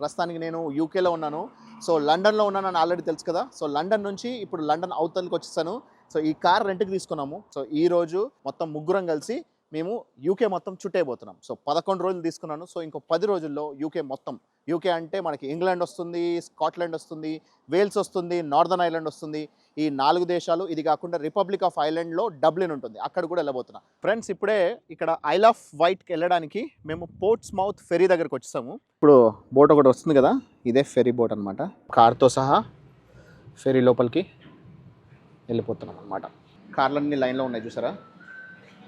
ప్రస్తుతానికి నేను యూకేలో ఉన్నాను. సో లండన్లో ఉన్నానని ఆల్రెడీ తెలుసు కదా. సో లండన్ నుంచి ఇప్పుడు లండన్ అవతలకి వచ్చేసాను. సో ఈ కార్ రెంట్కి తీసుకున్నాము. సో ఈరోజు మొత్తం ముగ్గురం కలిసి మేము యూకే మొత్తం చుట్టేయబోతున్నాం. సో పదకొండు రోజులు తీసుకున్నాను. సో ఇంకో పది రోజుల్లో యూకే మొత్తం. యూకే అంటే మనకి ఇంగ్లాండ్ వస్తుంది స్కాట్లాండ్ వస్తుంది వేల్స్ వస్తుంది నార్దర్న్ ఐలాండ్ వస్తుంది. ఈ నాలుగు దేశాలు ఇది కాకుండా రిపబ్లిక్ ఆఫ్ ఐలాండ్లో డబ్లిన్ ఉంటుంది. అక్కడ కూడా వెళ్ళబోతున్నాం. ఫ్రెండ్స్ ఇప్పుడే ఇక్కడ ఐల్ ఆఫ్ వైట్కి వెళ్ళడానికి మేము పోర్ట్స్ మౌత్ ఫెరీ దగ్గరకు వచ్చేసాము. ఇప్పుడు బోట్ ఒకటి వస్తుంది కదా ఇదే ఫెరీ బోట్ అనమాట కార్తో సహా ఫెరీ లోపలికి వెళ్ళిపోతున్నాం అనమాట కార్లన్నీ లైన్లో ఉన్నాయి చూసారా?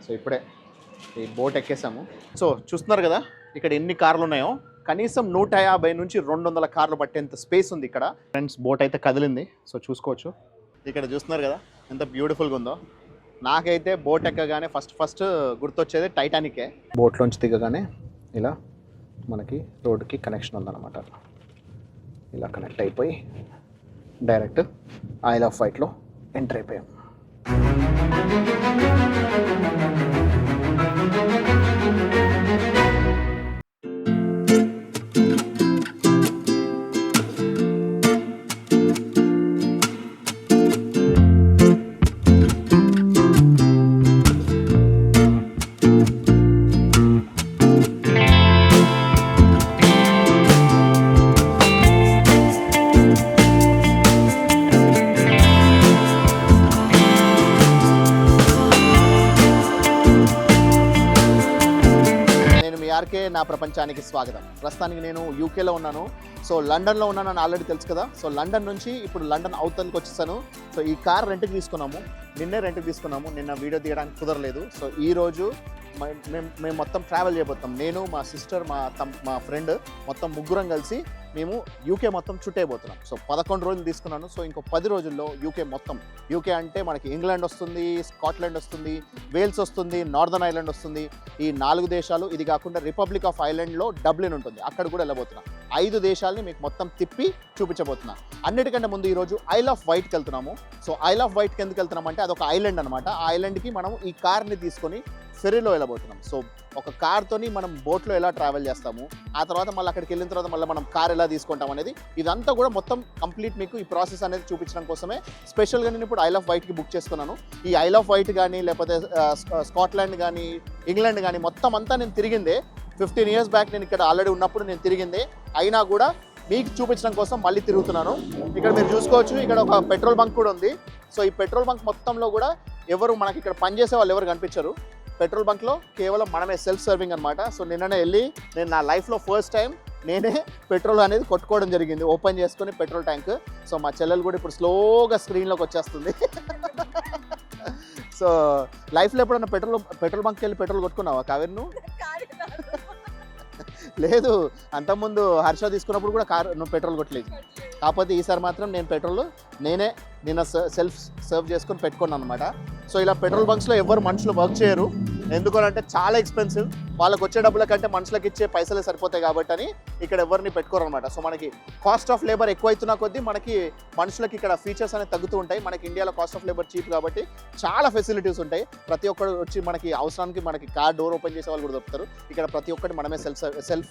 సో ఇప్పుడే ఈ బోట్ ఎక్కేసాము. సో చూస్తున్నారు కదా ఇక్కడ ఎన్ని కార్లు ఉన్నాయో. కనీసం నూట యాభై నుంచి రెండు వందల కార్లు పట్టేంత స్పేస్ ఉంది ఇక్కడ. ఫ్రెండ్స్ బోట్ అయితే కదిలింది. సో చూసుకోవచ్చు. ఇక్కడ చూస్తున్నారు కదా ఎంత బ్యూటిఫుల్గా ఉందో. నాకైతే బోట్ ఎక్కగానే ఫస్ట్ ఫస్ట్ గుర్తొచ్చేది టైటానికే బోట్లోంచి దిగగానే ఇలా మనకి రోడ్డుకి కనెక్షన్ ఉందన్నమాట. ఇలా కనెక్ట్ అయిపోయి డైరెక్ట్ ఆయిల్ ఆఫ్ వైట్లో ఎంటర్ అయిపోయాం. యూకే నా ప్రపంచానికి స్వాగతం. ప్రస్తుతానికి నేను యూకేలో ఉన్నాను. సో లండన్లో ఉన్నానని ఆల్రెడీ తెలుసు కదా. సో లండన్ నుంచి ఇప్పుడు లండన్ అవుతానికి వచ్చేసాను. సో ఈ కార్ రెంట్కి తీసుకున్నాము. నిన్నే రెంట్కి తీసుకున్నాము. నిన్న వీడియో తీయడానికి కుదరలేదు. సో ఈ రోజు మేము మేము మొత్తం ట్రావెల్ చేయబోతాం నేను మా సిస్టర్ మా తమ్ మా ఫ్రెండ్ మొత్తం ముగ్గురం కలిసి మేము యూకే మొత్తం చుట్టేయబోతున్నాం. సో పదకొండు రోజులు తీసుకున్నాను. సో ఇంకో పది రోజుల్లో యూకే మొత్తం. యూకే అంటే మనకి ఇంగ్లాండ్ వస్తుంది స్కాట్లాండ్ వస్తుంది వేల్స్ వస్తుంది నార్దర్న్ ఐలాండ్ వస్తుంది. ఈ నాలుగు దేశాలు ఇది కాకుండా రిపబ్లిక్ ఆఫ్ ఐలాండ్లో డబ్లిన్ ఉంటుంది. అక్కడ కూడా వెళ్ళబోతున్నా. ఐదు దేశాలని మీకు మొత్తం తిప్పి చూపించబోతున్నా. అన్నిటికంటే ముందు ఈరోజు ఐల్ ఆఫ్ వైట్కి వెళ్తున్నాము. సో ఐల్ ఆఫ్ వైట్కి ఎందుకు వెళ్తున్నాం అంటే అదొక ఐలాండ్ అనమాట ఆ ఐలాండ్కి మనం ఈ కార్ని తీసుకొని ఫెరీలో వెళ్ళబోతున్నాం. సో ఒక కార్తోని మనం బోట్లో ఎలా ట్రావెల్ చేస్తాము ఆ తర్వాత మళ్ళీ అక్కడికి వెళ్ళిన తర్వాత మళ్ళీ మనం కార్ ఎలా తీసుకుంటాం అనేది ఇదంతా కూడా మొత్తం కంప్లీట్ మీకు ఈ ప్రాసెస్ అనేది చూపించడం కోసమే. స్పెషల్గా నేను ఇప్పుడు ఐల్ ఆఫ్ వైట్కి బుక్ చేసుకున్నాను. ఈ ఐల్ ఆఫ్ వైట్ కానీ లేకపోతే స్కాట్లాండ్ కానీ ఇంగ్లాండ్ కానీ మొత్తం అంతా నేను తిరిగిందే. ఫిఫ్టీన్ ఇయర్స్ బ్యాక్ నేను ఇక్కడ ఆల్రెడీ ఉన్నప్పుడు నేను తిరిగిందే. అయినా కూడా మీకు చూపించడం కోసం మళ్ళీ తిరుగుతున్నాను. ఇక్కడ మీరు చూసుకోవచ్చు ఇక్కడ ఒక పెట్రోల్ బంక్ కూడా ఉంది. సో ఈ పెట్రోల్ బంక్ మొత్తంలో కూడా ఎవరు మనకి ఇక్కడ పనిచేసే వాళ్ళు ఎవరు కనిపించరు. పెట్రోల్ బంక్లో కేవలం మనమే సెల్ఫ్ సర్వింగ్ అనమాట సో నిన్ననే వెళ్ళి నేను నా లైఫ్లో ఫస్ట్ టైం నేనే పెట్రోల్ అనేది కొట్టుకోవడం జరిగింది. ఓపెన్ చేసుకొని పెట్రోల్ ట్యాంక్. సో మా చెల్లెలు కూడా ఇప్పుడు స్లోగా స్క్రీన్లోకి వచ్చేస్తుంది. సో లైఫ్లో ఎప్పుడన్నా పెట్రోల్ పెట్రోల్ బంక్కి వెళ్ళి పెట్రోల్ కొట్టుకున్నావా కావేరి నువ్వు? లేదు. అంతకుముందు హర్ష తీసుకున్నప్పుడు కూడా కార్ నువ్వు పెట్రోల్ కొట్టలేదు. కాకపోతే ఈసారి మాత్రం నేను పెట్రోల్ నేనే నిన్న సెల్ఫ్ సర్వ్ చేసుకొని పెట్టుకున్నాను అనమాట సో ఇలా పెట్రోల్ బంక్స్లో ఎవరు మనుషులు వర్క్ చేయరు. ఎందుకనంటే చాలా ఎక్స్పెన్సివ్ వాళ్ళకి వచ్చే డబ్బుల కంటే మనుషులకు ఇచ్చే పైసలే సరిపోతాయి కాబట్టి అని ఇక్కడ ఎవరిని పెట్టుకోరు అనమాట సో మనకి కాస్ట్ ఆఫ్ లేబర్ ఎక్కువైతున్న కొద్దీ మనకి మనుషులకి ఇక్కడ ఫీచర్స్ అనేవి తగ్గుతూ ఉంటాయి. మనకి ఇండియాలో కాస్ట్ ఆఫ్ లేబర్ చీప్ కాబట్టి చాలా ఫెసిలిటీస్ ఉంటాయి. ప్రతి ఒక్కరు వచ్చి మనకి అవసరానికి మనకి కార్ డోర్ ఓపెన్ చేసే వాళ్ళు కూడా దొరుకుతారు. ఇక్కడ ప్రతి ఒక్కటి మనమే సెల్ఫ్ సెల్ఫ్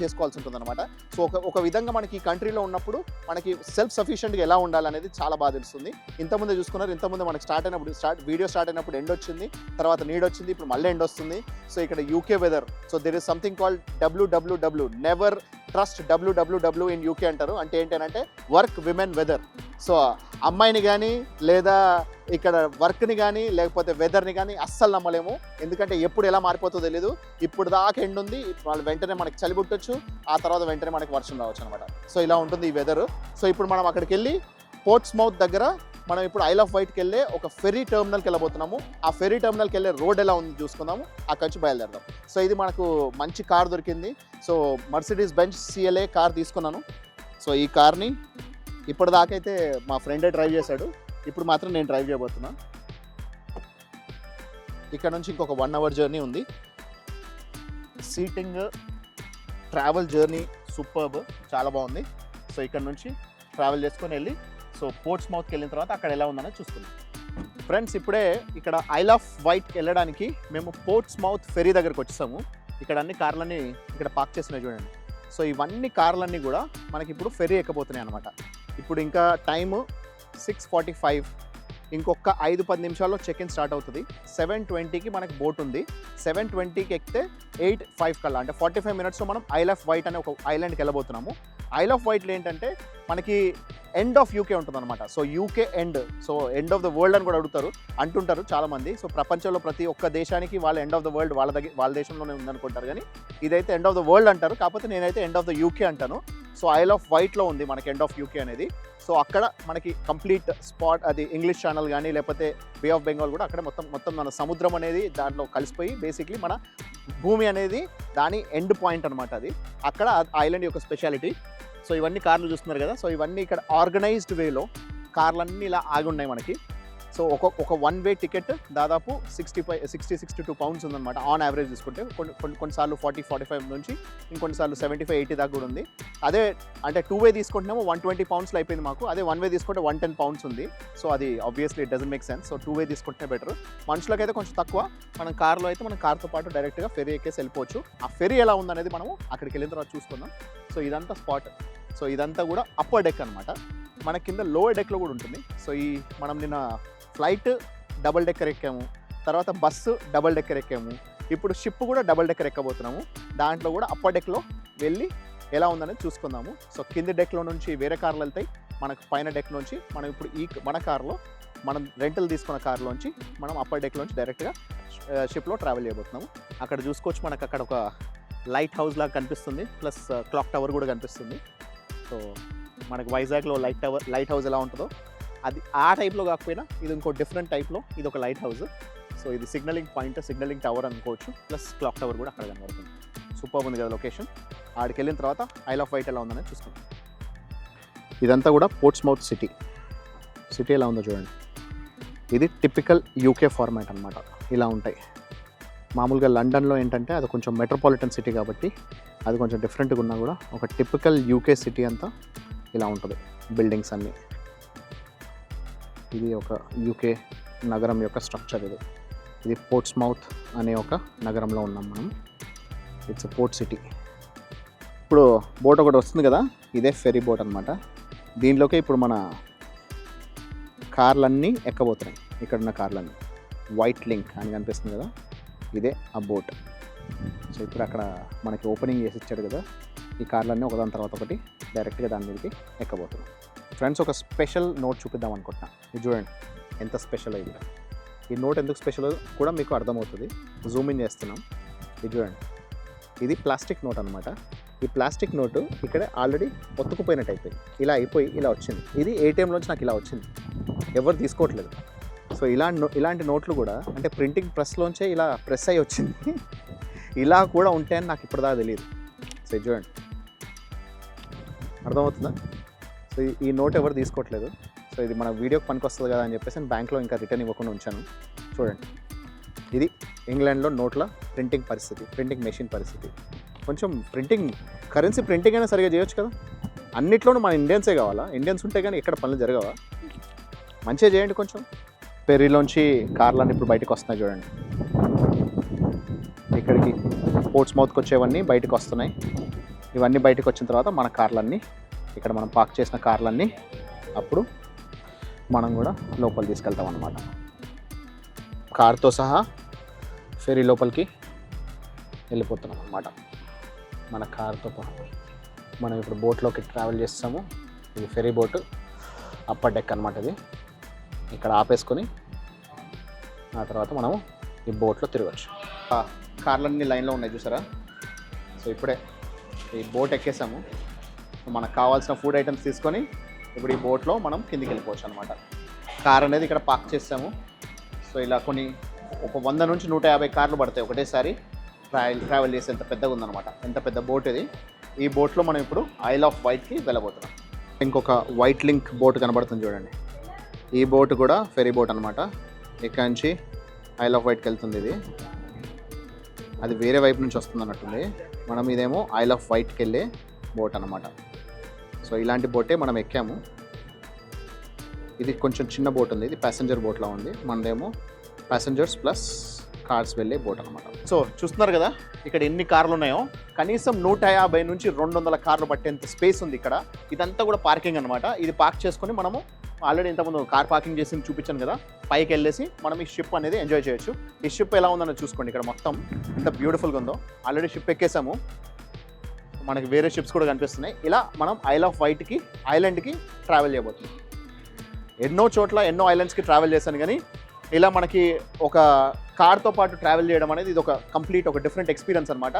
చేసుకోవాల్సి ఉంటుందన్నమాట. సో ఒక ఒక విధంగా మనకి ఈ కంట్రీలో ఉన్నప్పుడు మనకి సెల్ఫ్ సఫిషియెంట్గా ఎలా ఉండాలనేది చాలా బాగా తెలుస్తుంది. ఇంతకుముందే చూసుకున్నారు. ఇంతకుముందు మనకి స్టార్ట్ అయినప్పుడు స్టార్ట్ వీడియో స్టార్ట్ అయినప్పుడు ఎండ్ వచ్చింది. తర్వాత నీడ్ వచ్చింది. ఇప్పుడు మళ్ళీ ఎండ్ వస్తుంది. సో ఇక్కడ UK weather so there is something called W W W never trust W W W in UK అంటారు. అంటే ఏంటంటే వర్క్ విమెన్ వెదర్ సో అమ్మాయిని కానీ లేదా ఇక్కడ వర్క్ని కానీ లేకపోతే వెదర్ని కానీ అస్సలు నమ్మలేము. ఎందుకంటే ఎప్పుడు ఎలా మారిపోతుందో తెలియదు ఇప్పుడు దాకా ఎండ్ ఉంది. వాళ్ళు వెంటనే మనకి చలి పుట్టొచ్చు. ఆ తర్వాత వెంటనే మనకి వర్షం రావచ్చు అనమాట సో ఇలా ఉంటుంది ఈ వెదర్ సో ఇప్పుడు మనం అక్కడికి వెళ్ళి పోర్ట్స్ మౌత్ దగ్గర మనం ఇప్పుడు ఐల్ ఆఫ్ వైట్కి వెళ్ళే ఒక ఫెర్రీ టెర్మినల్కి వెళ్ళబోతున్నాము ఆ ఫెర్రీ టెర్మినల్కి వెళ్ళే రోడ్ ఎలా ఉంది చూసుకుందాము. అక్కడి నుంచి బయలుదేరదాం. సో ఇది మనకు మంచి కార్ దొరికింది. So Mercedes Benz CLA car తీసుకున్నాను. సో ఈ కార్ని ఇప్పటిదాకైతే మా ఫ్రెండే డ్రైవ్ చేశాడు. ఇప్పుడు మాత్రం నేను డ్రైవ్ చేయబోతున్నా. ఇక్కడ నుంచి ఇంకొక వన్ అవర్ జర్నీ ఉంది. సీటింగ్ ట్రావెల్ జర్నీ సూపర్బ్ చాలా బాగుంది. సో ఇక్కడ నుంచి ట్రావెల్ చేసుకొని వెళ్ళి సో పోర్ట్స్ మౌత్కి వెళ్ళిన తర్వాత అక్కడ ఎలా ఉందనేది చూస్తున్నాం ఫ్రెండ్స్ ఇప్పుడే ఇక్కడ ఐల్ ఆఫ్ వైట్కి వెళ్ళడానికి మేము పోర్ట్స్ మౌత్ ఫెరీ దగ్గరకు వచ్చేసాము. ఇక్కడ అన్ని కార్లని ఇక్కడ పార్క్ చేసినాయి చూడండి. సో ఇవన్నీ కార్లన్నీ కూడా మనకి ఇప్పుడు ఫెరీ ఎక్కబోతున్నాయి అనమాట ఇప్పుడు ఇంకా టైము సిక్స్ ఫార్టీ ఫైవ్. ఇంకొక ఐదు పది నిమిషాల్లో చెక్ ఇన్ స్టార్ట్ అవుతుంది. సెవెన్ ట్వంటీకి మనకి బోట్ ఉంది. సెవెన్ ట్వంటీకి ఎక్కితే ఎయిట్ ఫైవ్ కల్లా. అంటే ఫార్టీ ఫైవ్ మినిట్స్లో మనం ఐల్ ఆఫ్ వైట్ అనే ఒక ఐలాండ్కి వెళ్ళబోతున్నాము. ఐల్ ఆఫ్ వైట్లో ఏంటంటే మనకి ఎండ్ ఆఫ్ యూకే ఉంటుంది అనమాట so UK end so end of the world అని కూడా అడుగుతారు అంటుంటారు చాలామంది. సో ప్రపంచంలో ప్రతి ఒక్క దేశానికి వాళ్ళ ఎండ్ ఆఫ్ ద వరల్డ్ వాళ్ళ దగ్గర వాళ్ళ దేశంలోనే ఉందనుకుంటారు కానీ ఇదైతే ఎండ్ ఆఫ్ ద వరల్డ్ అంటారు. కాకపోతే నేనైతే ఎండ్ ఆఫ్ ద యూకే అంటాను. సో ఐల్ ఆఫ్ వైట్లో ఉంది మనకి ఎండ్ ఆఫ్ యూకే అనేది. సో అక్కడ మనకి కంప్లీట్ స్పాట్ అది ఇంగ్లీష్ ఛానల్ కానీ లేకపోతే బే ఆఫ్ బెంగాల్ కూడా అక్కడ మొత్తం మొత్తం మన సముద్రం అనేది దాంట్లో కలిసిపోయి బేసిక్లీ మన భూమి అనేది దాని ఎండ్ పాయింట్ అనమాట అది. అక్కడ ఐలాండ్ యొక్క స్పెషాలిటీ సో ఇవన్నీ కార్లు చూస్తున్నారు కదా. సో ఇవన్నీ ఇక్కడ ఆర్గనైజ్డ్ వేలో కార్లన్నీ ఇలా ఆగి ఉన్నాయి మనకి. సో ఒక ఒక వన్ వే టికెట్ దాదాపు sixty five sixty sixty two pounds ఉందన్నమాట. ఆన్ యావరేజ్ తీసుకుంటే కొన్ని కొన్ని కొన్నిసార్లు ఫార్టీ ఫార్టీ ఫైవ్ నుంచి ఇంకొన్నిసార్లు సెవెంటీ ఫైవ్ ఎయిటీ దాకా కూడా ఉంది. అదే అంటే టూ వే తీసుకుంటున్నాము వన్ ట్వంటీ పౌండ్స్లో అయిపోయింది మాకు. అదే వన్ వే తీసుకుంటే వన్ టెన్ పౌండ్స్ ఉంది. సో అది obviously it doesn't make sense so two way తీసుకుంటే బెటర్ మనుషులకైతే కొంచెం తక్కువ. మనం కార్లో అయితే మనం కార్తో పాటు డైరెక్ట్గా ఫెరీ ఎక్కేసి వెళ్ళిపోవచ్చు. ఆ ఫెరీ ఎలా ఉందనేది మనము అక్కడికి వెళ్ళిన తర్వాత చూసుకుందాం. సో ఇదంతా స్పాట్ సో ఇదంతా కూడా అప్పర్ డెక్ అనమాట మన కింద లోవర్ డెక్లో కూడా ఉంటుంది. సో ఈ మనం నిన్న ఫ్లైట్ డబల్ డెక్కర్ ఎక్కాము తర్వాత బస్సు డబల్ డెక్కర్ ఎక్కాము ఇప్పుడు షిప్ కూడా డబల్ డెక్కర్ ఎక్కబోతున్నాము. దాంట్లో కూడా అప్పర్ డెక్లో వెళ్ళి ఎలా ఉందనేది చూసుకుందాము. సో కింది డెక్లో నుంచి వేరే కార్లు వెళ్తాయి. మనకు పైన డెక్ నుంచి మనం ఇప్పుడు ఈ మన కార్లో మనం రెంటల్ తీసుకున్న కార్లోంచి మనం అప్పర్ డెక్లోంచి డైరెక్ట్గా షిప్లో ట్రావెల్ చేయబోతున్నాము. అక్కడ చూసుకోవచ్చు మనకు అక్కడ ఒక లైట్ హౌస్ లాగా కనిపిస్తుంది. ప్లస్ క్లాక్ టవర్ కూడా కనిపిస్తుంది. సో మనకు వైజాగ్లో లైట్ టవర్ లైట్ హౌస్ ఎలా ఉంటుందో. అది ఆ టైప్లో కాకపోయినా ఇది ఇంకో డిఫరెంట్ టైప్లో ఇది ఒక లైట్ హౌస్. సో ఇది సిగ్నలింగ్ పాయింట్ సిగ్నలింగ్ టవర్ అనుకోవచ్చు. ప్లస్ క్లాక్ టవర్ కూడా అక్కడ కనబడుతుంది. సూపర్ ఉంది కదా లొకేషన్. ఆడికి వెళ్ళిన తర్వాత ఐల్ ఆఫ్ వైట్ ఎలా ఉందని చూసుకుందాం. ఇదంతా కూడా పోర్ట్స్ మౌత్ సిటీ. సిటీ ఎలా ఉందో చూడండి. ఇది టిపికల్ యూకే ఫార్మాట్ అనమాట ఇలా ఉంటాయి. మామూలుగా లండన్లో ఏంటంటే అది కొంచెం మెట్రోపాలిటన్ సిటీ కాబట్టి అది కొంచెం డిఫరెంట్గా ఉన్నా కూడా ఒక టిపికల్ యూకే సిటీ అంతా ఇలా ఉంటుంది బిల్డింగ్స్ అన్నీ. ఇది ఒక యూకే నగరం యొక్క స్ట్రక్చర్ ఇది. ఇది పోర్ట్స్ మౌత్ అనే ఒక నగరంలో ఉన్నాం మనం. ఇట్స్ పోర్ట్ సిటీ ఇప్పుడు బోట్ ఒకటి వస్తుంది కదా ఇదే ఫెరీ బోట్ అనమాట దీనిలోకి ఇప్పుడు మన కార్లన్నీ ఎక్కబోతున్నాయి. ఇక్కడ ఉన్న కార్లన్నీ. వైట్ లింక్ అని కనిపిస్తుంది కదా ఇదే ఆ బోట్ సో ఇప్పుడు అక్కడ మనకి ఓపెనింగ్ చేసి ఇచ్చాడు కదా ఈ కార్లన్నీ ఒకదాని తర్వాత ఒకటి డైరెక్ట్గా దాని మీదకి ఎక్కబోతున్నాం ఫ్రెండ్స్ ఒక స్పెషల్ నోట్ చూపిద్దాం అనుకుంటున్నా. ఇది చూడండి ఎంత స్పెషల్ ఇది. ఈ నోట్ ఎందుకు స్పెషల్ కూడా మీకు అర్థమవుతుంది. జూమ్ ఇన్ చేస్తున్నాం. ఇది చూడండి. ఇది ప్లాస్టిక్ నోట్ అనమాట ఈ ప్లాస్టిక్ నోటు ఇక్కడ ఆల్రెడీ ఒత్తుకుపోయినట్టు అయిపోయింది. ఇలా అయిపోయి ఇలా వచ్చింది. ఇది ఏటీఎంలోంచి నాకు ఇలా వచ్చింది. ఎవరు తీసుకోవట్లేదు. సో ఇలా ఇలాంటి నోట్లు కూడా అంటే ప్రింటింగ్ ప్రెస్లోంచే ఇలా ప్రెస్ అయ్యి వచ్చింది. ఇలా కూడా ఉంటాయని నాకు ఇప్పటిదాకా తెలియదు సో చూడండి. అర్థమవుతుందా? సో ఈ- నోట్ ఎవరు తీసుకోవట్లేదు. సో ఇది మన వీడియోకి పనికొస్తుంది కదా అని చెప్పేసి నేను బ్యాంక్లో ఇంకా రిటర్న్ ఇవ్వకుండా ఉంచాను. చూడండి. ఇది ఇంగ్లాండ్లో నోట్ల ప్రింటింగ్ పరిస్థితి ప్రింటింగ్ మెషిన్ పరిస్థితి. కొంచెం ప్రింటింగ్ కరెన్సీ ప్రింటింగ్ అయినా సరిగా చేయొచ్చు కదా? అన్నిట్లోనూ మన ఇండియన్సే కావాలా? ఇండియన్స్ ఉంటే కానీ ఇక్కడ పనులు జరగవా? మంచిగా చేయండి కొంచెం. పెర్రీలోంచి కార్లన్నీ ఇప్పుడు బయటకు వస్తున్నాయి చూడండి. పోర్ట్స్ మౌత్కి వచ్చేవన్నీ బయటకు వస్తున్నాయి. ఇవన్నీ బయటకు వచ్చిన తర్వాత మన కార్లన్నీ ఇక్కడ మనం పార్క్ చేసిన కార్లన్నీ అప్పుడు మనం కూడా లోపల తీసుకెళ్తాం అన్నమాట. కార్తో సహా ఫెరీ లోపలికి వెళ్ళిపోతున్నాం అన్నమాట. మన కార్తో మనం ఇప్పుడు బోట్లోకి ట్రావెల్ చేస్తాము. ఇది ఫెరీ బోట్ అప్పర్ డెక్ అనమాట ఇది. ఇక్కడ ఆపేసుకొని ఆ తర్వాత మనము ఈ బోట్లో తిరగచ్చు. కార్లన్నీ లైన్లో ఉన్నాయి చూసారా? సో ఇప్పుడే ఈ బోట్ ఎక్కేసాము. మనకు కావాల్సిన ఫుడ్ ఐటమ్స్ తీసుకొని ఇప్పుడు ఈ బోట్లో మనం కిందికి వెళ్ళిపోవచ్చు అనమాట కార్ అనేది ఇక్కడ పార్క్ చేసాము. సో ఇలా కొన్ని ఒక వంద నుంచి నూట యాభై కార్లు పడతాయి ఒకటేసారి. ట్రావెల్ ట్రావెల్ చేసి ఎంత పెద్దగా ఉందన్నమాట. ఎంత పెద్ద బోట్ ఇది? ఈ బోట్లో మనం ఇప్పుడు ఐల్ ఆఫ్ వైట్కి వెళ్ళబోతున్నాం. ఇంకొక వైట్ లింక్ బోట్ కనబడుతుంది చూడండి. ఈ బోట్ కూడా ఫెరీ బోట్ అనమాట ఇక్కడ నుంచి ఐల్ ఆఫ్ వైట్కి వెళ్తుంది ఇది. అది వేరే వైపు నుంచి వస్తుంది అన్నట్టుంది మనం ఇదేమో ఆయిల్ ఆఫ్ వైట్కి వెళ్ళే బోట్ అనమాట సో ఇలాంటి బోటే మనం ఎక్కాము. ఇది కొంచెం చిన్న బోట్ ఉంది. ఇది ప్యాసింజర్ బోట్లా ఉంది. మనదేమో ప్యాసింజర్స్ ప్లస్ కార్స్ వెళ్ళే బోట్ అనమాట సో చూస్తున్నారు కదా ఇక్కడ ఎన్ని కార్లు ఉన్నాయో. కనీసం నూట యాభై నుంచి రెండు వందల కార్లు పట్టేంత స్పేస్ ఉంది ఇక్కడ. ఇదంతా కూడా పార్కింగ్ అనమాట ఇది పార్క్ చేసుకొని మనము ఆల్రెడీ ఇంతకుముందు కార్ పార్కింగ్ చేసి చూపించాను కదా పైకి వెళ్ళేసి మనం ఈ షిప్ అనేది ఎంజాయ్ చేయొచ్చు. ఈ షిప్ ఎలా ఉందన్న చూసుకోండి. ఇక్కడ మొత్తం ఎంత బ్యూటిఫుల్గా ఉందో. ఆల్రెడీ షిప్ ఎక్కేసాము. మనకి వేరే షిప్స్ కూడా కనిపిస్తున్నాయి. ఇలా మనం ఐల్ ఆఫ్ వైట్కి ఐలాండ్కి ట్రావెల్ చేయబోతున్నాం. ఎన్నో చోట్ల ఎన్నో ఐలాండ్స్కి ట్రావెల్ చేశాను కానీ ఇలా మనకి ఒక కార్తో పాటు ట్రావెల్ చేయడం అనేది ఇది ఒక కంప్లీట్ ఒక డిఫరెంట్ ఎక్స్పీరియన్స్ అనమాట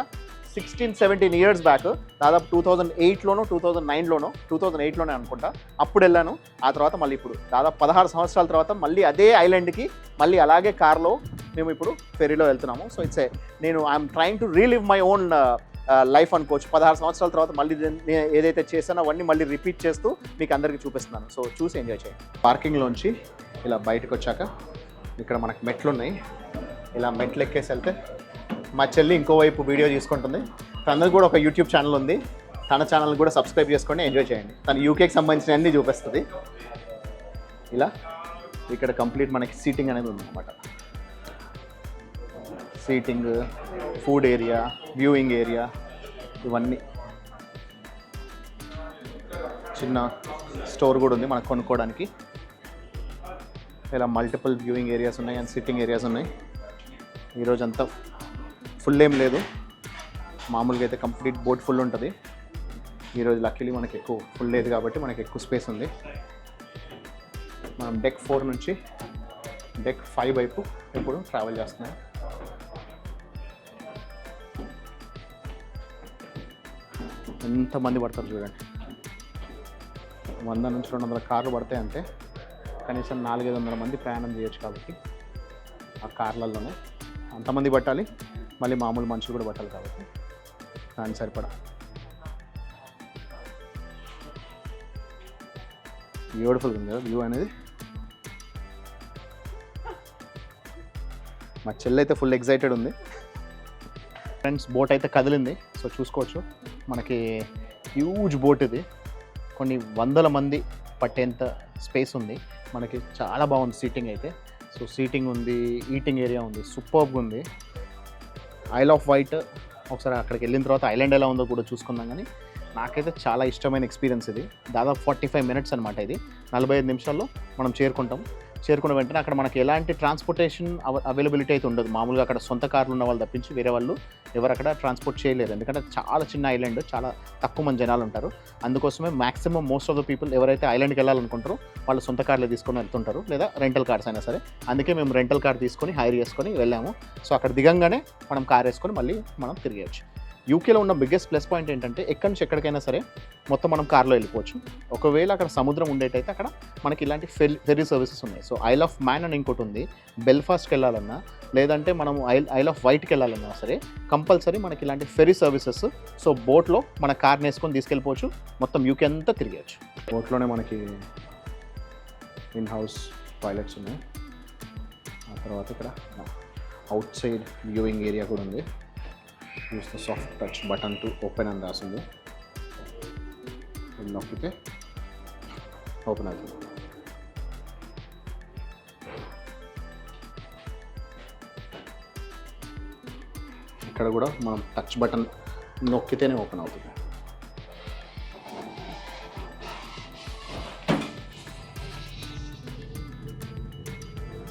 సిక్స్టీన్ సెవెంటీన్ ఇయర్స్ బ్యాక్ దాదాపు టూ థౌజండ్ ఎయిట్లోనో టూ థౌజండ్ నైన్లోనో టూ థౌజండ్ ఎయిట్లోనే అనుకుంటా అప్పుడు వెళ్ళాను. ఆ తర్వాత మళ్ళీ ఇప్పుడు దాదాపు పదహారు సంవత్సరాల తర్వాత మళ్ళీ అదే ఐలాండ్కి మళ్ళీ అలాగే కార్లో మేము ఇప్పుడు ఫెరీలో వెళ్తున్నాము. సో ఇట్స్ ఏ నేను I'm trying to relive my own life అనుకోవచ్చు. పదహారు సంవత్సరాల తర్వాత మళ్ళీ నేను- ఏదైతే చేశానో అవన్నీ మళ్ళీ రిపీట్ చేస్తూ మీకు అందరికీ చూపిస్తున్నాను. సో చూసి ఎంజాయ్ చేయండి. పార్కింగ్లోంచి ఇలా బయటకు వచ్చాక ఇక్కడ మనకు మెట్లు ఉన్నాయి ఇలా మెట్లు ఎక్కేసి వెళ్తే మా చెల్లి ఇంకోవైపు వీడియో తీసుకుంటుంది. తనది కూడా ఒక యూట్యూబ్ ఛానల్ ఉంది. తన ఛానల్ కూడా సబ్స్క్రైబ్ చేసుకొని ఎంజాయ్ చేయండి. తన యూకేకి సంబంధించిన అన్ని చూపిస్తుంది. ఇలా ఇక్కడ కంప్లీట్ మనకి సీటింగ్ అనేది ఉంది అనమాట seating food area viewing area ఇవన్నీ. చిన్న స్టోర్ కూడా ఉంది మనకు కొనుక్కోవడానికి. ఇలా మల్టిపుల్ వ్యూయింగ్ ఏరియాస్ ఉన్నాయి అండ్ సిట్టింగ్ ఏరియాస్ ఉన్నాయి. ఈరోజంతా ఫుల్ ఏం లేదు. మామూలుగా అయితే కంప్లీట్ బోట్ ఫుల్ ఉంటుంది. ఈరోజు లక్కీలీ మనకి ఎక్కువ ఫుల్ లేదు కాబట్టి మనకి ఎక్కువ స్పేస్ ఉంది. మనం డెక్ ఫోర్ నుంచి డెక్ ఫైవ్ వైపు ఇప్పుడు ట్రావెల్ చేస్తున్నాం. ఎంతమంది పడతారు చూడండి. వంద నుంచి రెండు వందల కార్లు పడతాయి అంటే కనీసం నాలుగైదు వందల మంది ప్రయాణం చేయొచ్చు కాబట్టి ఆ కార్లలోనే. అంతమంది పట్టాలి. మళ్ళీ మామూలు మనుషులు కూడా పట్టాలి కాబట్టి. దాని సరిపడా. బ్యూటిఫుల్ ఉంది కదా వ్యూ అనేది. మా చెల్లి అయితే ఫుల్ ఎగ్జైటెడ్ ఉంది. ఫ్రెండ్స్ బోట్ అయితే కదిలింది. సో చూసుకోవచ్చు. మనకి హ్యూజ్ బోట్ ఇది. కొన్ని వందల మంది పట్టేంత స్పేస్ ఉంది. మనకి చాలా బాగుంది సీటింగ్ అయితే. సో సీటింగ్ ఉంది ఈటింగ్ ఏరియా ఉంది. సూపర్గా ఉంది. ఐల్ ఆఫ్ వైట్ ఒకసారి అక్కడికి వెళ్ళిన తర్వాత ఐలాండ్ ఎలా ఉందో కూడా చూసుకుందాం కానీ నాకైతే చాలా ఇష్టమైన ఎక్స్పీరియన్స్ ఇది. దాదాపు ఫార్టీ ఫైవ్ మినిట్స్ అనమాట ఇది. నలభై ఐదు నిమిషాల్లో మనం చేరుకుంటాం. చేరుకున్న వెంటనే అక్కడ మనకి ఎలాంటి ట్రాన్స్పోర్టేషన్ అవైలబిలిటీ అయితే ఉండదు. మామూలుగా అక్కడ సొంత కార్లు ఉన్న వాళ్ళు తప్పించి వేరే వాళ్ళు ఎవరు అక్కడ ట్రాన్స్పోర్ట్ చేయలేరు. ఎందుకంటే చాలా చిన్న ఐలాండ్ చాలా తక్కువ మంది జనాలు ఉంటారు. అందుకోసమే maximum most of the people ఎవరైతే ఐలాండ్కి వెళ్ళాలనుకుంటారో వాళ్ళు సొంత కార్లు తీసుకొని వెళ్తుంటారు లేదా రెంటల్ కార్స్ అయినా సరే. అందుకే మేము రెంటల్ కార్ తీసుకొని హైర్ చేసుకొని వెళ్ళాము. సో అక్కడ దిగంగానే మనం కార్ వేసుకొని మళ్ళీ మనం తిరిగేయచ్చు. యూకేలో ఉన్న బిగ్గెస్ట్ ప్లస్ పాయింట్ ఏంటంటే ఎక్కడి నుంచి ఎక్కడికైనా సరే మొత్తం మనం కార్లో వెళ్ళిపోవచ్చు. ఒకవేళ అక్కడ సముద్రం ఉండేటైతే అక్కడ మనకి ఇలాంటి ఫెర్ ఫెర్రీ సర్వీసెస్ ఉన్నాయి. సో ఐల్ ఆఫ్ మ్యాన్ అని ఇంకోటి ఉంది. బెల్ఫాస్ట్కి వెళ్ళాలన్నా లేదంటే మనం ఐల్ ఐల్ ఆఫ్ వైట్కి వెళ్ళాలన్నా సరే కంపల్సరీ మనకి ఇలాంటి ఫెరీ సర్వీసెస్ సో బోట్లో మన కార్ని వేసుకొని తీసుకెళ్ళిపోవచ్చు. మొత్తం యూకే అంతా తిరిగేయచ్చు. బోట్లోనే మనకి ఇన్ హౌస్ టాయిలెట్స్ ఉన్నాయి. ఆ తర్వాత ఇక్కడ అవుట్ సైడ్ వ్యూయింగ్ ఏరియా కూడా ఉంది. Use the soft touch button to open అని రాసింది. నొక్కితే ఓపెన్ అవుతుంది. ఇక్కడ కూడా మనం టచ్ బటన్ నొక్కితేనే ఓపెన్ అవుతుంది.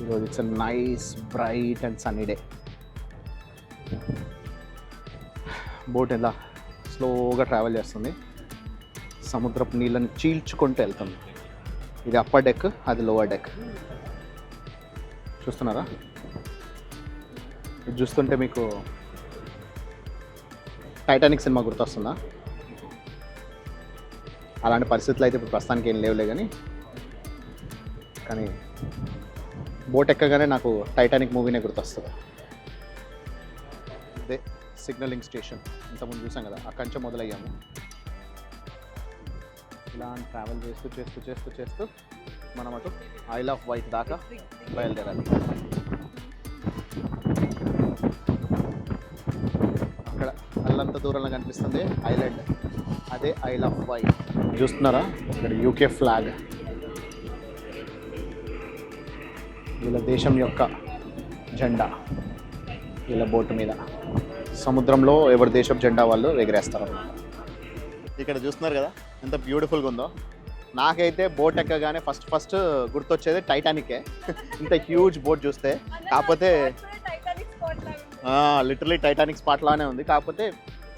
ఈరోజు it's nice bright and sunny day boat ఎలా స్లోగా ట్రావెల్ చేస్తుంది. సముద్రపు నీళ్ళని చీల్చుకుంటూ వెళ్తుంది. ఇది అప్పర్ డెక్ అది లోవర్ డెక్. చూస్తున్నారా? ఇది చూస్తుంటే మీకు టైటానిక్ సినిమా గుర్తొస్తుందా? అలాంటి పరిస్థితులు అయితే ఇప్పుడు ప్రస్తుతానికి ఏం లేవులే కానీ కానీ బోట్ ఎక్కగానే నాకు టైటానిక్ మూవీనే గుర్తొస్తుంది. అదే సిగ్నలింగ్ స్టేషన్. ఇంతకుముందు చూసాం కదా అక్కడి నుంచే మొదలయ్యాము. ఇలా ట్రావెల్ చేస్తూ చేస్తూ చేస్తూ చేస్తూ మనం అటు ఐల్ ఆఫ్ వైట్ దాకా బయలుదేరాలి. అక్కడ అల్లంత దూరంలో కనిపిస్తుంది ఐలాండ్. అదే ఐల్ ఆఫ్ వైట్ చూస్తున్నారా? ఇక్కడ యూకే ఫ్లాగ్ వీళ్ళ దేశం యొక్క జెండా. వీళ్ళ బోటు మీద. సముద్రంలో ఎవరి దేశం జెండా వాళ్ళు ఎగరేస్తారు ఇక్కడ చూస్తున్నారు కదా ఎంత బ్యూటిఫుల్గా ఉందో. నాకైతే బోట్ ఎక్కగానే ఫస్ట్ ఫస్ట్ గుర్తొచ్చేది టైటానికే ఇంత హ్యూజ్ బోట్ చూస్తే. కాకపోతే లిటరలీ టైటానిక్ స్పాట్ లానే ఉంది. కాకపోతే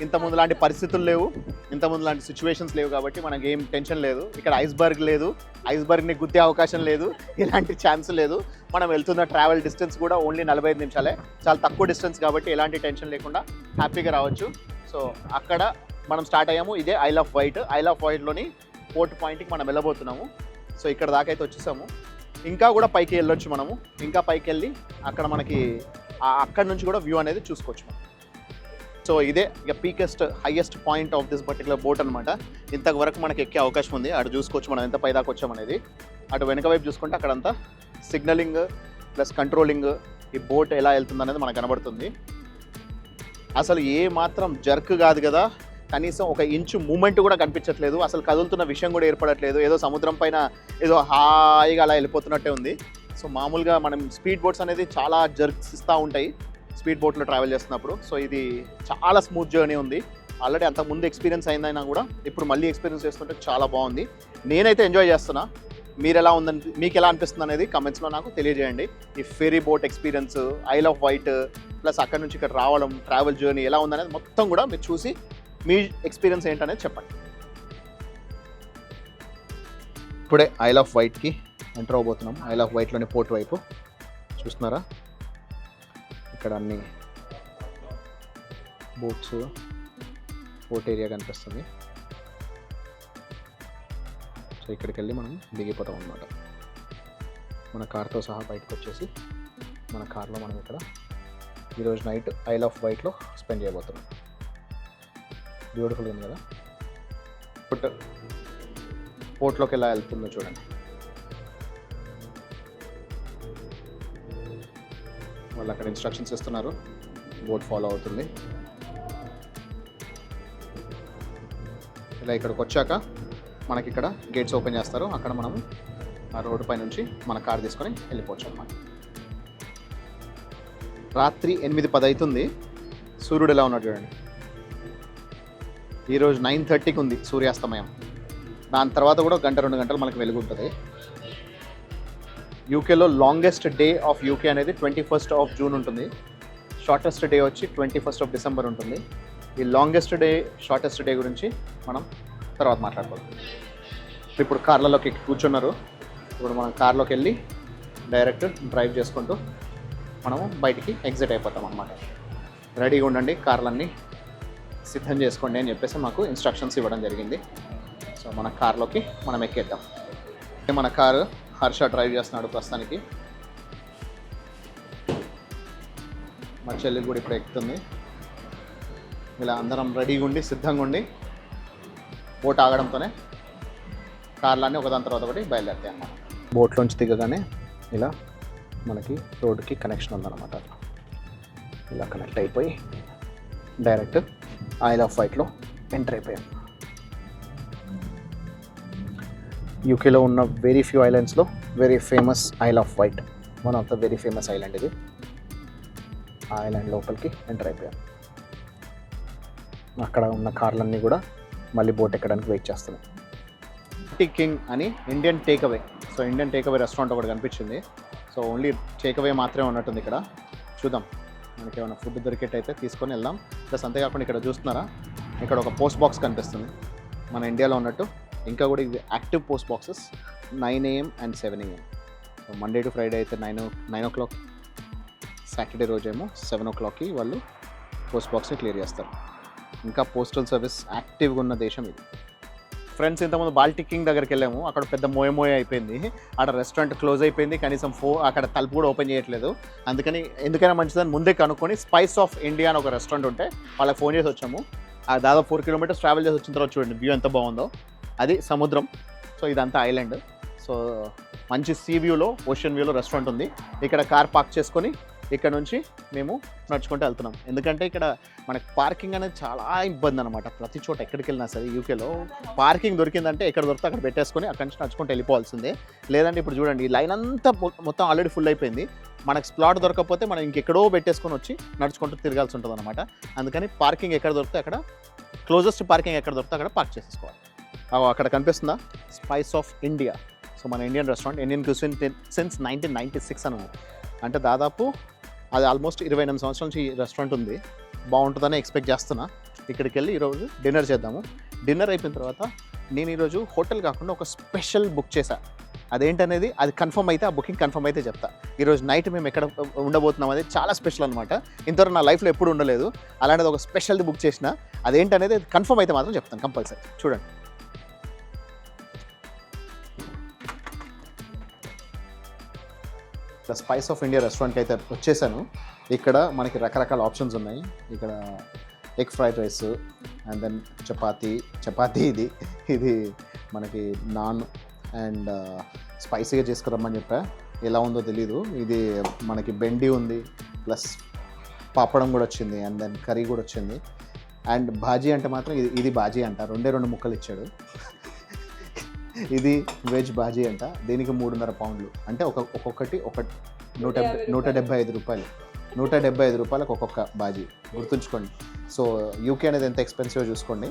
ఇంత ముందు లాంటి పరిస్థితులు లేవు. ఇంత ముందు లాంటి సిచ్యువేషన్స్ లేవు కాబట్టి మనకి ఏం టెన్షన్ లేదు. ఇక్కడ ఐస్బర్గ్ లేదు. ఐస్బర్గ్ని గుద్దే అవకాశం లేదు. ఇలాంటి ఛాన్స్ లేదు. మనం వెళ్తున్న ట్రావెల్ డిస్టెన్స్ కూడా ఓన్లీ నలభై ఐదు నిమిషాలే. చాలా తక్కువ డిస్టెన్స్ కాబట్టి ఎలాంటి టెన్షన్ లేకుండా హ్యాపీగా రావచ్చు. సో అక్కడ మనం స్టార్ట్ అయ్యాము. ఇదే isle of Wight isle of వైట్లోని port పాయింట్కి మనం వెళ్ళబోతున్నాము. సో ఇక్కడ దాకా అయితే వచ్చేసాము. ఇంకా కూడా పైకి వెళ్ళొచ్చు మనము. ఇంకా పైకి వెళ్ళి అక్కడ మనకి అక్కడ నుంచి కూడా వ్యూ అనేది చూసుకోవచ్చు మనం. సో ఇదే ఇక peakest highest point of this particular boat అనమాట ఇంతవరకు మనకి ఎక్కే అవకాశం ఉంది. అటు చూసుకోవచ్చు మనం ఎంత పైదాకా వచ్చామనేది అటు వెనుక వైపు చూసుకుంటే అక్కడంతా సిగ్నలింగ్ ప్లస్ కంట్రోలింగ్ ఈ బోట్ ఎలా వెళ్తుంది అనేది మనకు కనబడుతుంది. అసలు ఏ మాత్రం జర్క్ కాదు కదా. కనీసం ఒక ఇంచు మూమెంట్ కూడా కనిపించట్లేదు. అసలు కదులుతున్న విషయం కూడా ఏర్పడట్లేదు. ఏదో సముద్రం పైన ఏదో హాయిగా అలా వెళ్ళిపోతున్నట్టే ఉంది. సో మామూలుగా మనం స్పీడ్ బోట్స్ అనేది చాలా జర్క్స్ ఇస్తూ ఉంటాయి. స్పీడ్ బోట్లో ట్రావెల్ చేస్తున్నప్పుడు. సో ఇది చాలా స్మూత్ జర్నీ ఉంది. ఆల్రెడీ అంతకు ముందు ఎక్స్పీరియన్స్ అయిందైనా కూడా ఇప్పుడు మళ్ళీ ఎక్స్పీరియన్స్ చేస్తుంటే చాలా బాగుంది. నేనైతే ఎంజాయ్ చేస్తున్నా. మీరు ఎలా ఉందని మీకు ఎలా అనిపిస్తుంది అనేది కమెంట్స్లో నాకు తెలియజేయండి. ఈ ferry boat experience isle of Wight plus అక్కడ నుంచి ఇక్కడ రావడం ట్రావెల్ జర్నీ ఎలా ఉందనేది మొత్తం కూడా మీరు చూసి మీ ఎక్స్పీరియన్స్ ఏంటనేది చెప్పండి. ఇప్పుడే ఐల్ ఆఫ్ వైట్కి ఎంటర్ అవబోతున్నాం ఐల్ ఆఫ్ వైట్లోని పోర్ట్ వైపు. చూస్తున్నారా? ఇక్కడ అన్ని బోట్స్ పోర్ట్ ఏరియా కనిపిస్తుంది. సో ఇక్కడికి వెళ్ళి మనం దిగిపోతాం అనమాట మన కార్తో సహా బయటకు వచ్చేసి మన కార్లో మనం ఇక్కడ ఈరోజు నైట్ ఐల్ ఆఫ్ వైట్లో స్పెండ్ చేయబోతున్నాం. బ్యూటిఫుల్ ఉంది కదా? పోర్ట్ పోర్ట్లోకి ఎలా వెళ్తుందో చూడండి. వాళ్ళు అక్కడ ఇన్స్ట్రక్షన్స్ ఇస్తున్నారు. బోట్ ఫాలో అవుతుంది. ఇలా ఇక్కడికి వచ్చాక మనకి ఇక్కడ గేట్స్ ఓపెన్ చేస్తారు. అక్కడ మనము ఆ రోడ్డు పై నుంచి మన కార్ తీసుకొని వెళ్ళిపోవచ్చు అనమాట రాత్రి ఎనిమిది పది అవుతుంది. సూర్యుడు ఎలా ఉన్నాడు చూడండి. ఈరోజు నైన్ థర్టీకి ఉంది సూర్యాస్తమయం. దాని తర్వాత కూడా గంట రెండు గంటలు మనకు వెలుగుంటుంది యూకేలో లాంగెస్ట్ డే ఆఫ్ యూకే అనేది ట్వంటీ ఫస్ట్ ఆఫ్ జూన్ ఉంటుంది. షార్టెస్ట్ డే వచ్చి ట్వంటీ ఫస్ట్ ఆఫ్ డిసెంబర్ ఉంటుంది. ఈ లాంగెస్ట్ డే షార్టెస్ట్ డే గురించి మనం తర్వాత మాట్లాడుకోవాలి ఇప్పుడు కార్లలోకి కూర్చున్నారు. ఇప్పుడు మనం కార్లోకి వెళ్ళి డైరెక్ట్ డ్రైవ్ చేసుకుంటూ మనము బయటికి ఎగ్జిట్ అయిపోతాం అన్నమాట. రెడీగా ఉండండి కార్లన్నీ సిద్ధం చేసుకోండి అని చెప్పేసి మాకు ఇన్స్ట్రక్షన్స్ ఇవ్వడం జరిగింది. సో మన కార్లోకి మనం ఎక్కేద్దాం. మన కారు హర్ష డ్రైవ్ చేస్తున్నాడు ప్రస్తుతానికి. మా చెల్లి కూడా ఇప్పుడు ఎక్కుతుంది. ఇలా అందరం రెడీగా ఉండి సిద్ధంగా ఉండి బోట్ ఆగడంతోనే కార్లన్నీ ఒకదాని తర్వాత ఒకటి బయలుదేరుతాయి అన్నమాట. బోట్లోంచి దిగగానే ఇలా మనకి రోడ్డుకి కనెక్షన్ ఉందన్నమాట. ఇలా కనెక్ట్ అయిపోయి డైరెక్ట్ ఆయిల్ ఆఫ్ వైట్లో ఎంటర్ అయిపోయాం. యూకేలో ఉన్న very few ఐలాండ్స్లో very famous isle of Wight one of the very famous island ఇది. ఆ ఐలాండ్ లోపలికి ఎంటర్ అయిపోయాం. అక్కడ ఉన్న కార్లన్నీ కూడా మళ్ళీ బోట్ ఎక్కడానికి వెయిట్ చేస్తున్నాం. టీ కింగ్ అని Indian take away so Indian take away restaurant ఒకటి కనిపించింది. సో ఓన్లీ టేక్ అవే మాత్రమే ఉన్నట్టుంది ఇక్కడ. చూద్దాం. మనకి ఏమైనా ఫుడ్ దొరికేటైతే తీసుకొని వెళ్దాం. ప్లస్ అంతేకాకుండా ఇక్కడ చూస్తున్నారా? ఇక్కడ ఒక పోస్ట్ బాక్స్ కనిపిస్తుంది. మన ఇండియాలో ఉన్నట్టు ఇంకా కూడా ఇది active post boxes nine AM and seven AM. So Monday to Friday అయితే nine nine o'clock Saturday రోజేమో సెవెన్ ఓ క్లాక్కి వాళ్ళు పోస్ట్ బాక్స్ని క్లియర్ చేస్తారు. ఇంకా పోస్టల్ సర్వీస్ యాక్టివ్గా ఉన్న దేశం ఇది. ఫ్రెండ్స్ ఇంతకుముందు బాల్టిక్ కింగ్ దగ్గరికి వెళ్ళాము. అక్కడ పెద్ద మోయ మోయ అయిపోయింది. అక్కడ రెస్టారెంట్ క్లోజ్ అయిపోయింది. కనీసం ఫో అక్కడ తలుపు కూడా ఓపెన్ చేయట్లేదు. అందుకని ఎందుకైనా మంచిదని ముందే కనుక్కొని స్పైస్ ఆఫ్ ఇండియా అని ఒక రెస్టారెంట్ ఉంటే వాళ్ళకి ఫోన్ చేసి వచ్చాము. ఆ దాదాపు ఫోర్ కిలోమీటర్స్ ట్రావెల్ చేసి వచ్చిన తర్వాత చూడండి వ్యూ ఎంత బాగుందో. అది సముద్రం. సో ఇదంతా ఐలాండ్. సో మంచి సీ వ్యూలో ఓషన్ వ్యూలో రెస్టారెంట్ ఉంది. ఇక్కడ కార్ పార్క్ చేసుకొని ఇక్కడ నుంచి మేము నడుచుకుంటూ వెళ్తున్నాం. ఎందుకంటే ఇక్కడ మనకి పార్కింగ్ అనేది చాలా ఇబ్బంది అనమాట ప్రతి చోట ఎక్కడికి వెళ్ళినా సరే యూకేలో పార్కింగ్ దొరికిందంటే ఎక్కడ దొరికితే అక్కడ పెట్టేసుకొని అక్కడి నుంచి నడుచుకుంటూ వెళ్ళిపోవాల్సిందే. లేదంటే ఇప్పుడు చూడండి ఈ లైన్ అంతా మొత్తం ఆల్రెడీ ఫుల్ అయిపోయింది. మనకు స్లాట్ దొరకకపోతే మనం ఇంకెక్కడో పెట్టేసుకొని వచ్చి నడుచుకుంటూ తిరగాల్సి ఉంటుంది అనమాట అందుకని పార్కింగ్ ఎక్కడ దొరికితే అక్కడ క్లోజెస్ట్ పార్కింగ్ ఎక్కడ దొరికితే అక్కడ పార్క్ చేసేసుకోవాలి. అక్కడ కనిపిస్తుందా? స్పైస్ ఆఫ్ ఇండియా సో మన Indian restaurant Indian cuisine since nineteen ninety six అని ఉంది. అంటే దాదాపు అది ఆల్మోస్ట్ ఇరవై ఎనిమిది సంవత్సరాల నుంచి ఈ రెస్టారెంట్ ఉంది. బాగుంటుందని ఎక్స్పెక్ట్ చేస్తున్నా. ఇక్కడికి వెళ్ళి ఈరోజు డిన్నర్ చేద్దాము. డిన్నర్ అయిపోయిన తర్వాత నేను ఈరోజు హోటల్ కాకుండా ఒక స్పెషల్ బుక్ చేశాను అదేంటనేది అది కన్ఫర్మ్ అయితే ఆ బుకింగ్ కన్ఫర్మ్ అయితే చెప్తా. ఈరోజు నైట్ మేము ఎక్కడ ఉండబోతున్నాం అనేది చాలా స్పెషల్ అనమాట ఇంతవరకు నా లైఫ్లో ఎప్పుడు ఉండలేదు. అలాంటిది ఒక స్పెషల్ది బుక్ చేసిన అదేంటనేది కన్ఫర్మ్ అయితే మాత్రం చెప్తాను కంపల్సరీ చూడండి. ఇక్కడ స్పైస్ ఆఫ్ ఇండియా రెస్టారెంట్కి అయితే వచ్చేసాను. ఇక్కడ మనకి రకరకాల ఆప్షన్స్ ఉన్నాయి. ఇక్కడ egg fried rice and then chapati chapati ఇది. ఇది మనకి నాన్ అండ్ స్పైసీగా చేసుకురమ్మని చెప్పా. ఎలా ఉందో తెలీదు. ఇది మనకి బెండి ఉంది ప్లస్ పాపడం కూడా వచ్చింది అండ్ దెన్ కర్రీ కూడా వచ్చింది. అండ్ బాజీ అంటే మాత్రం ఇది ఇది బాజీ అంట. రెండే రెండు ముక్కలు ఇచ్చాడు. ఇది వెజ్ బాజీ అంట. దీనికి మూడున్నర పౌండ్లు. అంటే ఒక ఒక్కొక్కటి ఒక నూట డెబ్బై- నూట డెబ్బై ఐదు రూపాయలు. నూట డెబ్బై ఐదు రూపాయలకు ఒక్కొక్క బాజీ. గుర్తుంచుకోండి. సో యూకే అనేది ఎంత ఎక్స్పెన్సివ్ చూసుకోండి.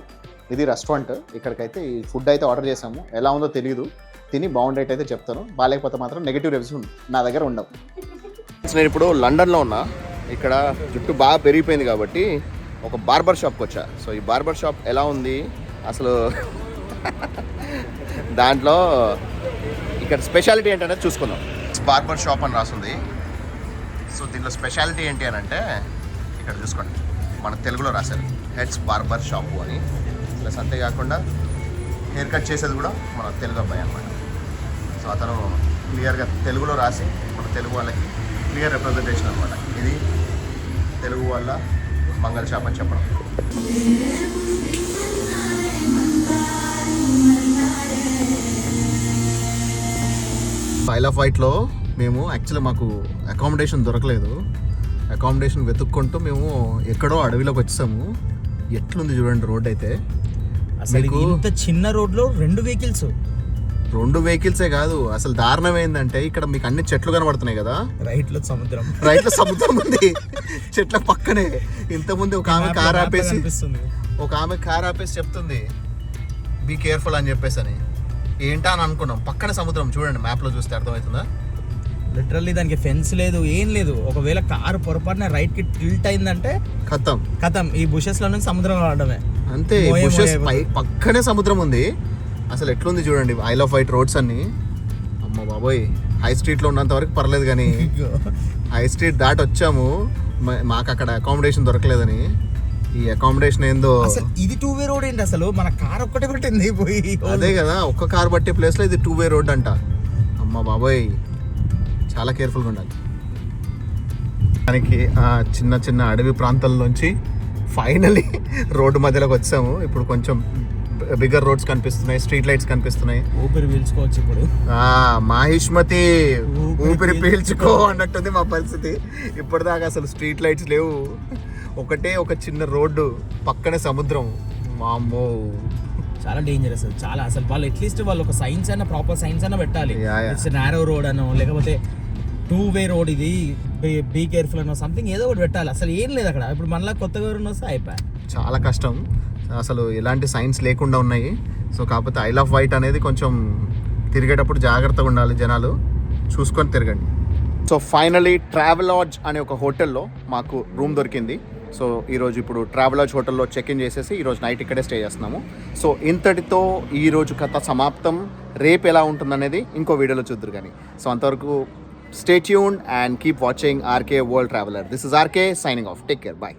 ఇది రెస్టారెంట్. ఇక్కడికైతే ఈ ఫుడ్ అయితే ఆర్డర్ చేసాము ఎలా ఉందో తెలియదు తిని బాగుండేట్ అయితే చెప్తాను. బాగాలేకపోతే మాత్రం నెగిటివ్ రివ్యూస్ నా దగ్గర ఉండవు. నేను ఇప్పుడు లండన్లో ఉన్నా. ఇక్కడ జుట్టు బాగా పెరిగిపోయింది కాబట్టి ఒక బార్బర్ షాప్కి వచ్చా. సో ఈ బార్బర్ షాప్ ఎలా ఉంది? అసలు దాంట్లో ఇక్కడ స్పెషాలిటీ ఏంటనేది చూసుకుందాం. బార్బర్ షాప్ అని రాసింది. సో దీనిలో స్పెషాలిటీ ఏంటి అని అంటే ఇక్కడ చూసుకోండి. మన తెలుగులో రాశారు హెడ్స్ బార్బర్ షాపు అని. ప్లస్ అంతేకాకుండా హెయిర్ కట్ చేసేది కూడా మన తెలుగు అబ్బాయి అనమాట సో అతను క్లియర్గా తెలుగులో రాసి మన తెలుగు వాళ్ళకి క్లియర్ రిప్రజెంటేషన్ అనమాట ఇది తెలుగు వాళ్ళ మంగళ షాప్ అని చెప్పడం. ఫైల్ ఆఫ్ వైట్లో మేము యాక్చువల్లీ మాకు అకామిడేషన్ దొరకలేదు. అకామిడేషన్ వెతుక్కుంటూ మేము ఎక్కడో అడవిలోకి వచ్చాము. ఎట్లుంది చూడండి రోడ్ అయితే. అసలు ఇంత చిన్న రోడ్లో రెండు వెహికల్స్ రెండు వెహికల్సే కాదు. అసలు దారుణం ఏంటంటే ఇక్కడ మీకు అన్ని చెట్లు కనబడుతున్నాయి కదా. రైట్లో సముద్రం. రైట్లో సముద్రం ఉంది. చెట్ల పక్కనే. ఇంతకుముందు ఒక ఆమె కార్ ఆపేసి అనిపిస్తుంది ఒక ఆమె కార్ ఆపేసి చెప్తుంది. బీ కేర్ఫుల్ అని చెప్పేసి అని ఏంటా అని అనుకున్నాం. పక్కనే సముద్రం చూడండి మ్యాప్లో చూస్తే అర్థమవుతుందా? లిటరల్లీ దానికి ఫెన్స్ లేదు ఏం లేదు. ఒకవేళ కారు పొరపాటున రైట్కి టిల్ట్ అయిందంటే ఖతం కథం. ఈ బుషెస్లో నుంచి సముద్రం రావడమే. అంతే బుషెస్ పక్కనే సముద్రం ఉంది. అసలు ఎట్లుంది చూడండి ఐల్ ఆఫ్ వైట్ రోడ్స్ అన్ని. అమ్మ బాబోయ్ హై స్ట్రీట్లో ఉన్నంత వరకు పర్లేదు కానీ హై స్ట్రీట్ దాటి వచ్చాము. మాకు అక్కడ అకామిడేషన్ దొరకలేదని. ఈ అకామిడేషన్ ఏందో. అసలు ఇది టూ వే రోడ్ ఏంటి అసలు? మన కార్ ఒక్కటే పెట్టింది పోయి. అదే కదా ఒక్క కార్ పట్టే ప్లేస్లో ఇది టూ వే రోడ్ అంట. అమ్మ బాబోయ్. చాలా కేర్ఫుల్గా ఉండాలి. దానికి ఆ చిన్న చిన్న అడవి ప్రాంతాల్లోంచి ఫైనలీ రోడ్డు మధ్యలోకి వచ్చాము. ఇప్పుడు కొంచెం బిగ్గర్ రోడ్స్ కనిపిస్తున్నాయి స్ట్రీట్ లైట్స్ కనిపిస్తున్నాయి. ఊపిరి పీల్చుకోవచ్చు ఇప్పుడు. ఆ మాహిష్మతి ఊపిరి. పీల్చుకో. అన్నట్టుంది మా పరిస్థితి. ఇప్పటిదాకా అసలు స్ట్రీట్ లైట్స్ లేవు. ఒకటే ఒక చిన్న రోడ్డు పక్కనే సముద్రం. మామ్మో చాలా డేంజరస్ చాలా. అసలు వాళ్ళు అట్లీస్ట్ వాళ్ళు ఒక సైన్స్ అయినా ప్రాపర్ సైన్స్ అయినా పెట్టాలి. నారో రోడ్ అనో లేకపోతే టూ వే రోడ్ ఇది బీ కేర్ఫుల్ అనో సంథింగ్ ఏదో ఒకటి పెట్టాలి. అసలు ఏం లేదు అక్కడ. ఇప్పుడు మళ్ళీ కొత్తగా ఎవరైనా వస్తే అయిపోయా. చాలా కష్టం. అసలు ఎలాంటి సైన్స్ లేకుండా ఉన్నాయి. సో కాకపోతే ఐల్ ఆఫ్ వైట్ అనేది కొంచెం తిరిగేటప్పుడు జాగ్రత్తగా ఉండాలి జనాలు. చూసుకొని తిరగండి. సో ఫైనలీ ట్రావెలాజ్ అనే ఒక హోటల్లో మాకు రూమ్ దొరికింది. సో ఈరోజు ఇప్పుడు ట్రావెలర్స్ హోటల్లో చెక్ ఇన్ చేసేసి ఈరోజు నైట్ ఇక్కడే స్టే చేస్తున్నాము. సో ఇంతటితో ఈరోజు కథ సమాప్తం. రేపు ఎలా ఉంటుందనేది ఇంకో వీడియోలో చూద్దరు కానీ సో అంతవరకు stay tune and keep watching RK world traveler this is RK signing off take care bye